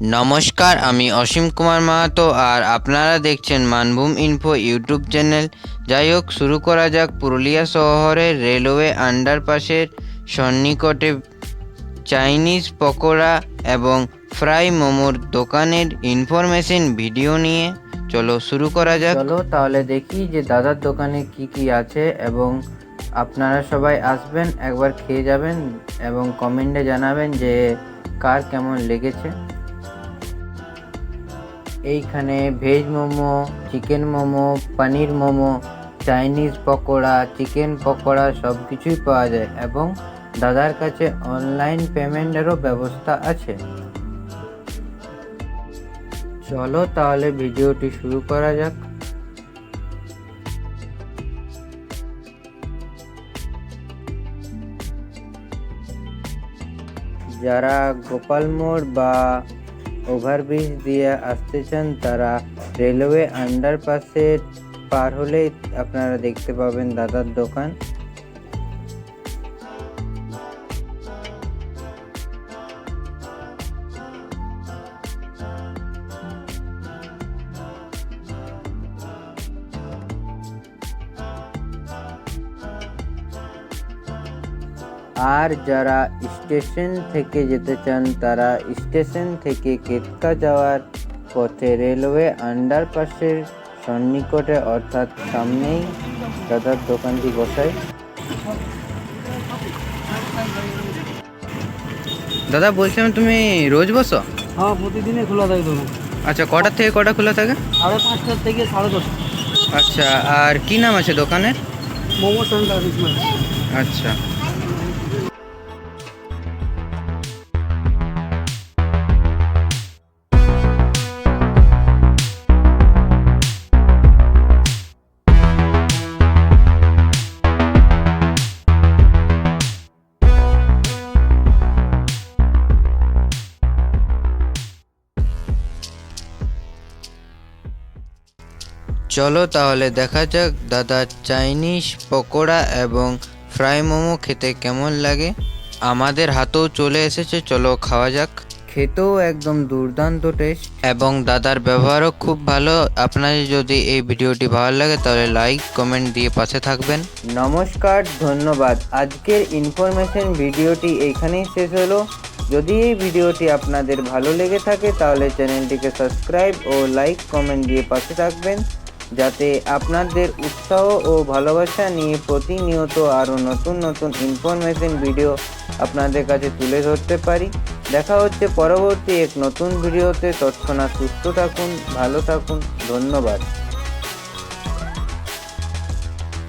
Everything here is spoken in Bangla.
নমস্কার, আমি অসীম কুমার মাহাতো আর আপনারা দেখছেন মানভূম ইনফো ইউটিউব চ্যানেল। যাই হোক, শুরু করা যাক পুরুলিয়া শহরের রেলওয়ে আন্ডারপাসের সন্নিকটে চাইনিজ পকোড়া এবং ফ্রাই মোমোর দোকানের ইনফরমেশন ভিডিও নিয়ে। চলো শুরু করা যাক। চলো তাহলে দেখি যে দাদার দোকানে কি কি আছে এবং আপনারা সবাই আসবেন, একবার খেয়ে যাবেন এবং কমেন্টে জানাবেন যে কার কেমন লেগেছে। এইখানে veg momo chicken momo paneer momo Chinese pakora chicken pakora সব কিছুই পাওয়া যায় এবং দাদার কাছে অনলাইন পেমেন্টেরও ব্যবস্থা আছে। চলো তাহলে ভিডিওটি শুরু করা যাক। যারা গোপাল মোড় বা ওভারব্রিজ দিয়ে আসতে চান তারা রেলওয়ে আন্ডারপাসে পার হলেই আপনারা দেখতে পাবেন দাদার দোকান। আর যারা স্টেশন থেকে যেতে চান তারা স্টেশন থেকে কেতকা যাওয়ার পথে রেলওয়ে আন্ডারপাসের সন্নিকটে অর্থাৎ সামনেই দাদার দোকানটি বসায়। দাদা বলছিলাম তুমি রোজ বসো? হ্যাঁ প্রতিদিনই খোলা থাকে দোকান। আচ্ছা কটা থেকে কটা খোলা থাকে? সাড়ে পাঁচটার থেকে সাড়ে দশটা। আচ্ছা আর কি নাম আছে দোকানের? মোমো সেন্টার আচ্ছা। চলো তাহলে দেখা যাক দাদা চাইনিজ পকোড়া এবং ফ্রাই মোমো খেতে কেমন লাগে। আমাদের হাতেও চলে এসেছে চলো খাওয়া যাক। খেতেও একদম দুর্দান্ত টেস্ট এবং দাদার ব্যবহারও খুব ভালো। আপনাদের যদি এই ভিডিওটি ভালো লাগে তাহলে লাইক কমেন্ট দিয়ে পাশে থাকবেন। নমস্কার ধন্যবাদ। আজকের ইনফরমেশন ভিডিওটি এইখানেই শেষ হলো। যদি এই ভিডিওটি আপনাদের ভালো লেগে থাকে তাহলে চ্যানেলটিকে সাবস্ক্রাইব ও লাইক কমেন্ট দিয়ে পাশে থাকবেন। যাতে আপনাদের উৎসাহ ও ভালোবাসা নিয়ে প্রতিনিয়ত আরও নতুন নতুন ইনফরমেশন ভিডিও আপনাদের কাছে তুলে ধরতে পারি। দেখা হচ্ছে পরবর্তী এক নতুন ভিডিওতে তৎক্ষণাৎ সুস্থ থাকুন, ভালো থাকুন। ধন্যবাদ।